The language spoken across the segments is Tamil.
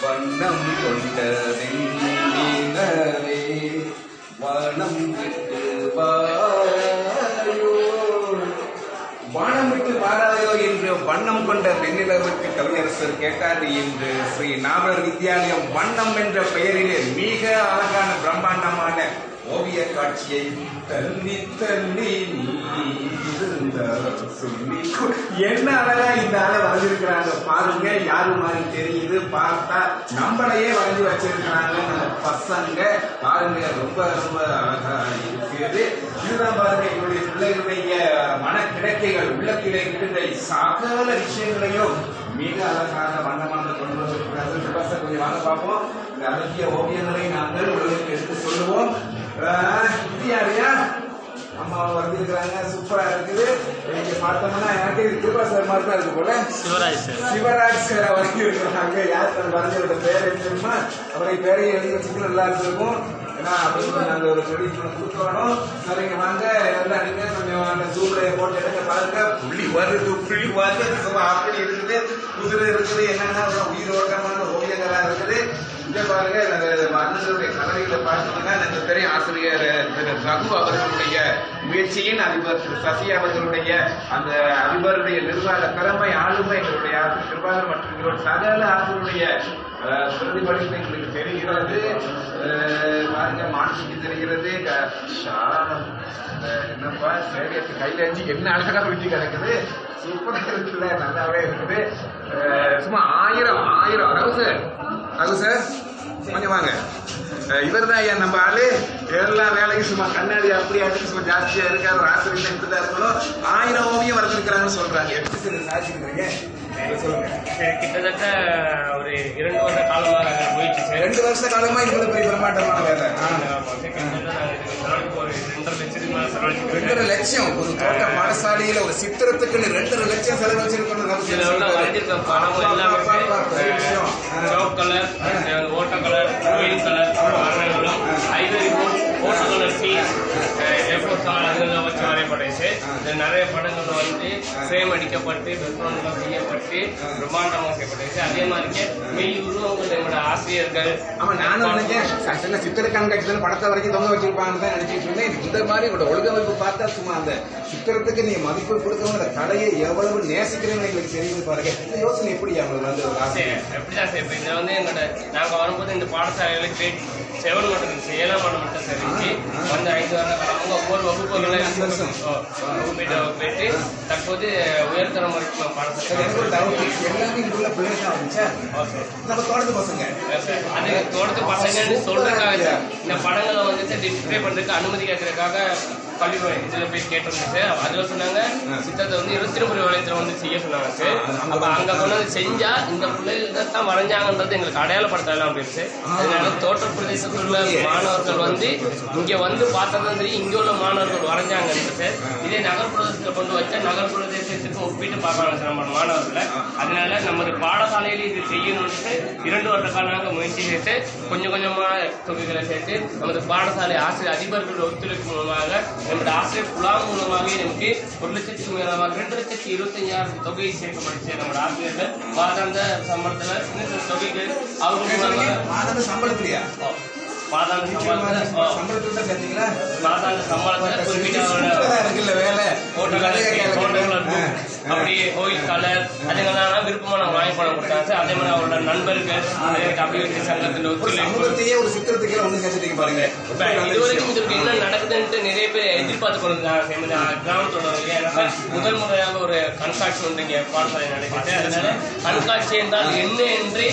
வண்ணம் கொண்ட வெண்ணிலவே வானம் விட்டு வாயோ வானம் விட்டு வாராயோ என்று வண்ணம் கொண்ட வெண்ணிலவுக்கு கவியரசர் கேட்டார் என்று ஸ்ரீ நாவலர் வித்யாலயம் வண்ணம் என்ற பெயரிலே மிக அழகான பிரம்மாண்டமான ஓவிய காட்சியை தள்ளி தள்ளி சொல்லி என்ன அழகா இந்த ஆளை வரைஞ்சிருக்கிறாங்க பாருங்க. யாரு மாதிரி தெரியுது பார்த்தா நம்மளையே வரைஞ்சி வச்சிருக்கிறாங்க நம்ம பசங்க. பாருங்க ரொம்ப ரொம்ப அழகா இருக்கிறது. இதுதான் பாருங்க என்னுடைய பிள்ளைகளுடைய மன கிடைக்கைகள் உள்ளத்திலே இருக்கின்ற சகல விஷயங்களையும் மிக அழகான வண்ணமாக கொண்டு வந்திருக்கிறார்கள். கொஞ்சம் வாங்க பார்ப்போம். இந்த அழகிய ஓவியங்களை நாங்கள் உலகிற்கு எடுத்து சொல்லுவோம். யாருயா? அம்மா வந்திருக்கிறாங்க. சூப்பரா இருக்குது. இங்க பார்த்தோம்னா எனக்கு கிருபா சார் மாதிரி தான் இருக்கு போல. சிவராஜ் சார். சிவராஜ் சார் வரைக்கும் இருக்கிறாங்க யார் சார்? வரைஞ்சவரோட பேர் என்ன தெரியுமா? அவரை பேரை எழுதி வச்சுக்க நல்லா இருக்கும் அப்படின்னு நாங்க ஒரு செடி கொடுக்கணும். சரிங்க வாங்க. எல்லாம் கொஞ்சம் அந்த ஜூம்ல போட்டு எடுக்க பாருங்க. புள்ளி வருது புள்ளி வருது. சும்மா அப்படி இருக்குது. குதிரை இருக்குது. என்னென்ன உயிரோட்டமான ஓவியங்களா இருக்குது. இங்க பாருங்க இந்த அண்ணனுடைய கலவைகளை பார்த்தோம்னா இந்த பெரிய ஆசிரியர் திரு ரகு அவர்களுடைய முயற்சியின் அதிபர் திரு சசி அவர்களுடைய அந்த அதிபருடைய நிர்வாக திறமை ஆளுமை எங்களுடைய ஆசிரியர் கிருபாகர் மற்றும் எங்களோட சகல ஆசிரியருடைய அஹ், பிரதிபலிப்பு எங்களுக்கு தெரிகிறது. பாருங்க மானசிக்கு தெரிகிறது என்னப்பா சேவியத்து கையில இருந்து என்ன அழகா விட்டு கிடக்குது. சூப்பரா இருக்குல்ல நல்லாவே இருக்குது. சும்மா ஆயிரம் ஆயிரம். ரகு சார் ரகு சார் கொஞ்சம் வாங்க. இவர் தான் ஐயா நம்ம ஆளு. எல்லா வேலைக்கும் சும்மா கண்ணாடி அப்படி அடிச்சு சும்மா ஜாஸ்தியா இருக்காரு. ராத்திரி இப்படி தான் இருக்கணும். ஆயிரம் ஓவியம் வரைஞ்சிருக்கிறாங்கன்னு சொல்றாங்க. எப்படி சார் சாதிச்சிருக்கிறீங்க கிட்டத்தட்ட ஒரு இரண்டு வருட காலமாக முயற்சி சார் ரெண்டு வருஷ காலமா இவ்வளவு பெரிய பிரம்மாண்டமான வேலை. ரெண்டரை லட்சம். ஒரு தோட்ட பாடசாலையில ஒரு சித்திரத்துக்குன்னு ரெண்டரை லட்சம் ஆ. சோப் கலர் ஓட்ட கலர் green கலர் ஐவரி ஓட்ட கலர் டீ கலர் அதெல்லாம் வச்சு வரையப்படைச்சு இதுல நிறைய படங்கள் வந்து ஃப்ரேம் அடிக்கப்பட்டு பெட்ரோல்லாம் செய்யப்பட்டு பிரம்மாண்டமாக்கப்பட்டுச்சு அதே மாதிரிக்கே மெய் உருவங்கள் எங்களோட ஆசிரியர்கள். ஆமா நானும் நினைச்சேன் சின்ன சித்திர கண்காட்சியில் படத்தை வரைக்கும் தொங்க வச்சிருப்பாங்கன்னு தான் நினைச்சிட்டு இருந்தேன். இந்த மாதிரி உங்களோட ஒழுங்கமைப்பு பார்த்தா சும்மா அந்த சித்திரத்துக்கு நீங்க மதிப்பு கொடுக்கவும் அந்த கலையை எவ்வளவு நேசிக்கிறீங்கன்னு எங்களுக்கு தெரியுது பாருங்க. இந்த யோசனை எப்படி அவங்களுக்கு வந்து ஒரு ஆசை? எப்படிதான் சார்? இப்போ இதில் வந்து எங்களோட நாங்கள் வரும்போது இந்த பாடசாலையில கிரேட் செவன் மட்டும் ஆண்டு மட்டும் சார் வந்து ஐந்து வருட காலம் அவங்க ஒவ்வொரு வகுப்புகளை அஞ்சு வருஷம். தற்போது உயர்தரம் வரைக்கும் சரி, பாடசாலை எல்லாமே உள்ள பிள்ளைங்க சார். நம்ம தோட்டத்து பசங்க அது தோட்டத்து பசங்கன்னு சொல்றதுக்காக சார் இந்த படங்களை வந்து டிஸ்பிளே பண்ணுறதுக்கு அனுமதி கேட்கறதுக்காக பள்ளி இதுல போய் கேட்டிருந்தேன் சார் சொன்னாங்க சித்தத்தை வந்து இருபத்தி வளையத்துல வந்து செய்ய சொன்னாங்க சார் அப்போ அங்க கொண்டு வந்து செஞ்சா இந்த பிள்ளைகள் தான் வரைஞ்சாங்கன்றது எங்களுக்கு அடையாளப்படுத்தலாம் அப்படின்னு சார் அதனால தோட்ட பிரதேசத்தில் உள்ள மாணவர்கள் வந்து இங்கே வந்து பார்த்ததும் சரி இங்கே உள்ள மாணவர்கள் வரைஞ்சாங்கன்னு சார் இதே நகர்ப்புறத்துல கொண்டு வச்சா நகர்ப்புற தேசத்துக்கு ஒப்பிட்டு பார்க்கலாம் சார் நம்ம மாணவர்களை. அதனால நமது பாடசாலையில இது செய்யணும்னு இரண்டு வருட காலமாக முயற்சி செய்து கொஞ்சம் கொஞ்சமா தொகைகளை சேர்த்து நமது பாடசாலை ஆசிரியர் அதிபர்கள் ஒத்துழைப்பு மூலமாக நமது ஆசிரியர் குழாம் மூலமாக நமக்கு ஒரு லட்சத்துக்கு மேலமாக ரெண்டு லட்சத்தி இருபத்தஞ்சாயிரம் தொகை சேர்க்கப்பட்டுச்சு நம்மளோட ஆசிரியர்கள் மாதாந்த சம்பளத்துல தொகைகள் அவங்க மாதம் சம்பளத்திலையா? மாதாந்த சம்பளத்துல சேர்த்தீங்களா மாதாந்த சம்பளத்துல குறிப்பிட்ட இருக்குல்ல வேலை. ஹோட்டல் ஹோட்டல் அப்படி கோயில் கலர் அதுங்கெல்லாம் விருப்பமா நாங்க வாங்கி பணம் கொடுத்தாங்க அதே மாதிரி அவரோட நண்பர்கள் அபிவிருத்தி சங்கத்தின் ஒரு ஒத்துழைப்பு சமூகத்தையே ஒரு சித்திரத்துக்கே ஒண்ணு சேர்த்துட்டீங்க பாருங்க. இப்ப இதுவரைக்கும் இதற்கு என்ன நடக்குதுன்ட்டு நிறைய பேர் எதிர்பார்த்து கொண்டிருந்தாங்க கிராமத்தோட முதல் முறையாக ஒரு கண்காட்சி ஒன்று இங்க பாடசாலை நடக்குது அதனால கண்காட்சி என்றால் என்ன என்று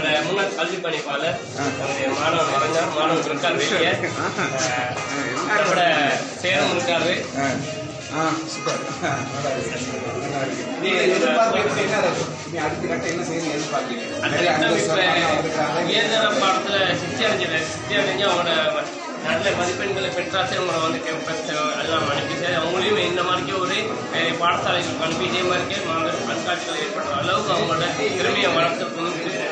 நம்மளோட முன்னாள் கல்வி பணிப்பாளர் நம்முடைய மாணவன் வரைஞ்சார் மாணவன் இருக்கார் வெளியே நம்மளோட சேலம் இருக்காரு பாடத்துல சித்தி அடைஞ்சது. சித்தி அடைஞ்சு அவங்களோட நல்ல மதிப்பெண்களை பெற்றாச்சு அவங்களை வந்து எல்லாம் அனுப்பிச்சு அவங்களையும் இந்த மாதிரி ஒரு பாடசாலைகளுக்கு அனுப்பி இதே மாதிரி மாபெரும் கண்காட்சிகள் ஏற்படுற அளவுக்கு அவங்களோட திறமையை எதிர்பார்க்கிறேன்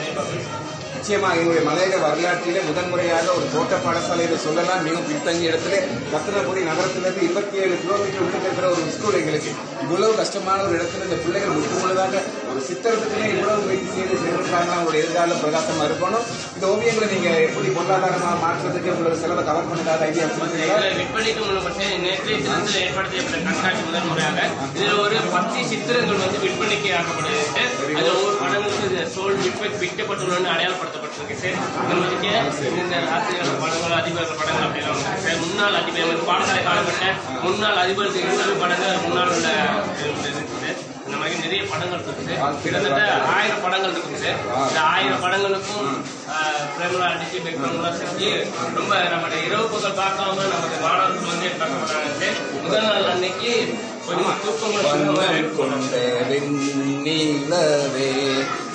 நிச்சயமாக எங்களுடைய மலையக வரலாற்றிலே முதன்முறையாக ஒரு தோட்ட பாடசாலையில் சொல்லலாம். மிகவும் பின்தங்கிய இடத்துல ரத்தனபுரி நகரத்திலிருந்து இருபத்தி ஏழு கிலோமீட்டர் உள்ளிட்டு இருக்கிற ஒரு ஸ்கூல் எங்களுக்கு. இவ்வளவு கஷ்டமான ஒரு இடத்துல இந்த பிள்ளைகள் முற்று முழுதாக ஒரு சித்திரத்துக்குமே இவ்வளவு முயற்சி செய்து சென்றிருக்காங்க அவங்களுடைய எதிர்கால பிரகாசமா இருக்கணும் இந்த ஓவியங்களை நீங்க எப்படி பொருளாதாரமாக மாற்றுறதுக்கு உங்களோட செலவை கவர் பண்ணதாக ஐடியா விற்பனைக்கு முன்னப்பட்டு நேற்றைய தினத்தில் ஏற்படுத்தப்பட்ட கண்காட்சி முதல் முறையாக இதில் ஒரு பத்து சித்திரங்கள் வந்து விற்பனைக்கு ஆக்கப்படுகிறது அது ஒவ்வொரு படங்களுக்கு சோல் விற்ப விற்கப்பட்டுள்ளன்னு அடையாளப்படுத்தப்பட்டிருக்கு சார். நம்மளுக்கு ஆசிரியர்கள் படங்கள் அதிபர்கள் படங்கள் அப்படிலாம் சார் முன்னாள் அதிபர் பாடசாலை காலகட்ட முன்னாள் அதிபருக்கு இருந்த படங்கள் முன்னாள் உள்ள இந்த மாதிரி நிறைய படங்கள் இருக்குது. கிட்டத்தட்ட ஆயிரம் படங்கள் இருக்குது. சார் இந்த ஆயிரம் படங்களுக்கும் பிரேமலா அடிச்சு பேக்ரவுண்ட்லாம் செஞ்சு ரொம்ப நம்மளுடைய இரவு பகல் பார்க்காம நமக்கு மாணவர்கள் வந்து கஷ்டப்படுறாங்க முதல் நாள் அன்னைக்கு கொஞ்சம் தூக்கம் சுத்தமாக வெண்ணிலவே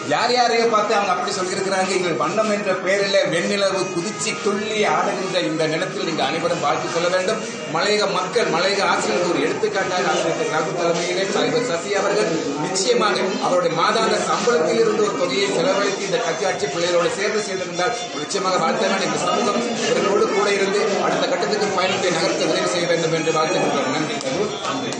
யார் யாரையோ பார்த்து அவங்க அப்படி சொல்லியிருக்கிறாங்க? எங்கள் வண்ணம் என்ற பெயரில் வெண்ணிலவு குதிச்சு துள்ளி ஆடுகின்ற இந்த நிலத்தில் நீங்கள் அனைவரும் வாழ்த்து சொல்ல வேண்டும். மலையக மக்கள் மலையக ஆசிரியர்கள் ஒரு எடுத்துக்காட்டாக ஆசிரியர் ரகு தலைமையிலே தலைவர் சசி அவர்கள் நிச்சயமாக அவருடைய மாதாந்த சம்பளத்தில் இருந்து ஒரு தொகையை செலவழித்து இந்த கட்சியாட்சி பிள்ளைகளோடு சேர்ந்து செய்திருந்தால் நிச்சயமாக வாழ்த்த வேண்டும் இந்த சமூகம் இவர்களோடு கூட இருந்து அடுத்த கட்டத்துக்கு பயணத்தை நகர்த்த உதவி செய்ய வேண்டும் என்று வாழ்த்துகின்றோம். நன்றி